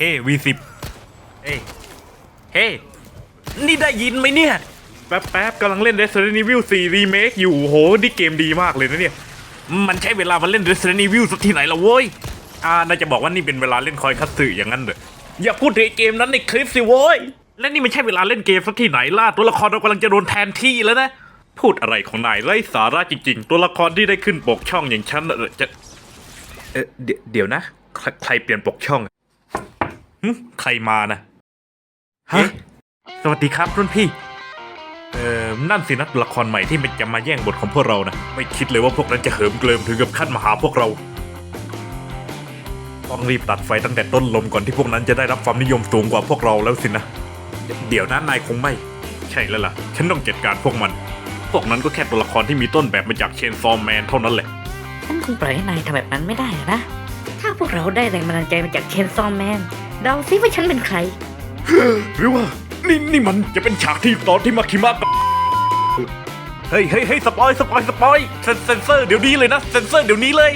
เฮ้ V10 เฮ้เฮ้นี่ได้ยินไหมเนี่ย แป๊บแป๊บกำลังเล่น Resident Evil 4 Remake อยู่โหนี่เกมดีมากเลยนะเนี่ย มันใช้เวลามาเล่น Resident Evil สักที่ไหนละโว้ย อ่า น่าจะบอกว่านี่เป็นเวลาเล่นคอยคัตสึอย่างนั้นเหรออย่าพูดถึงไอ้เกมนั้นในคลิปสิโว้ย และนี่มันใช่เวลาเล่นเกมสักที่ไหนล่ะ ตัวละครเรากำลังจะโดนแทนที่แล้วนะ พูดอะไรของนายไร้สาระจริง ๆ ตัวละครที่ได้ขึ้นปกช่องอย่างฉันน่ะจะเออเดี๋ยวเดี๋ยวนะใครใครเปลี่ยนปกช่องอะ หึใครมานะฮะสวัสดีครับรุ่นพี่ เออนั่นสินะตัวละครใหม่ที่มันจะมาแย่งบทของพวกเรานะ ไม่คิดเลยว่าพวกนั้นจะเหิมเกลิมถึงกับขั้นมาหาพวกเรา ต้องรีบตัดไฟตั้งแต่ต้นลมก่อนที่พวกนั้นจะได้รับความนิยมสูงกว่าพวกเราแล้วสินะ เดี๋ยวเดี๋ยวนะนายคงไม่ ใช่แล้วล่ะ ฉันต้องจัดการพวกมัน พวกนั้นก็แค่ตัวละครที่มีต้นแบบมาจากเชนซอมแมนเท่านั้นแหละ ฉันคงปล่อยให้นายทำแบบนั้นไม่ได้นะถ้า พวกเราได้แรงบันดาลใจมาจากเคนซอมแมนเดาซิว่าฉันเป็นใคร หรือว่า นี่นี่มันจะเป็นฉากที่ตอนที่มาคิมะกับเฮ้ยเฮ้ยเฮ้ยสปอยสปอยสปอยเซนเซนเซอร์เดี๋ยวนี้เลยนะเซนเซอร์เดี๋ยวนี้เลย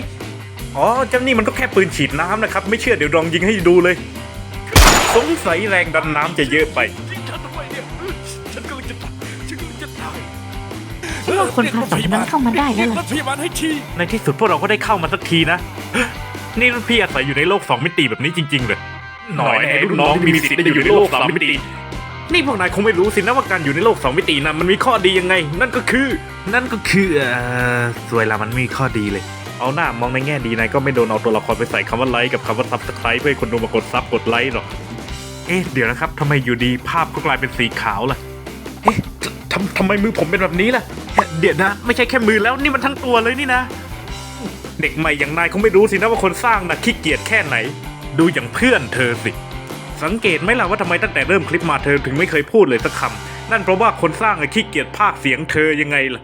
อ๋อเจ้านี่มันก็แค่ปืนฉีดน้ำนะครับ ไม่เชื่อเดี๋ยวลองยิงให้ดูเลย สงสัยแรงดันน้ำจะเยอะไปฉันทำไมเนี่ยฉันกำลังจะตายฉันกำลังจะตายว่าคนพาสองคนนั้นเข้ามาได้แล้วล่ะรถพยาบาลให้ทีในที่สุดพวกเราก็ได้เข้ามาสักทีนะ นี่รุ่นพี่อาศัยอยู่ในโลกสองมิติแบบนี้จริงๆเลยหน่อยแน่รุ่นน้องที่มีสิทธิ์ได้อยู่ในโลกสามมิติ นี่พวกนายคงไม่รู้สินะว่าการอยู่ในโลกสองมิตินะมันมีข้อดียังไง นั่นก็คือ นั่นก็คือเออสวยละมันมีข้อดีเลย เอาหน้ามองในแง่ดีนายก็ไม่โดนเอาตัวละครไปใส่คำว่าไลค์กับคำว่าซับสไครต์เพื่อให้คนดูมากดซับกดไลค์หรอกเอ๊ะเดี๋ยวนะครับทำไมอยู่ดีภาพก็กลายเป็นสีขาวล่ะเอ๊ะทำทำไมมือผมเป็นแบบนี้ล่ะ เดี๋ยวนะ ไม่ใช่แค่มือแล้วนี่มันทั้งตัวเลยนี่นะ เด็กใหม่อย่างนายคงไม่รู้สินะว่าคนสร้างน่ะขี้เกียจแค่ไหน ดูอย่างเพื่อนเธอสิ สังเกตไหมล่ะว่าทำไมตั้งแต่เริ่มคลิปมาเธอถึงไม่เคยพูดเลยสักคำนั่นเพราะว่าคนสร้างอะขี้เกียจพากย์เสียงเธอยังไงล่ะ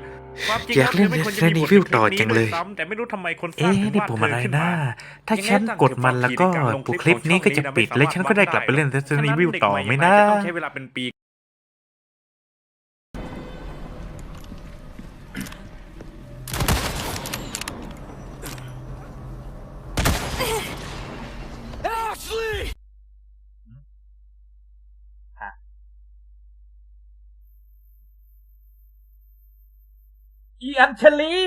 ความจริงอยากเล่นธไม่ควรจะ Resident มีบท Evil ในคลิปต่อจังเลยนี้ด้วยซ้ำแต่ไม่รู้ทำไมคนสร้างเอ๊ะถึงนี่วาดปุ่มเธอะไรขึ้นะมาถ้าฉันกดมันแล้วก็ปุ่มคลิปนี้ก็จะปิด และฉันก็ได้กลับไปเล่น Resident Evil ต่อไหมนะ อีอัญชลี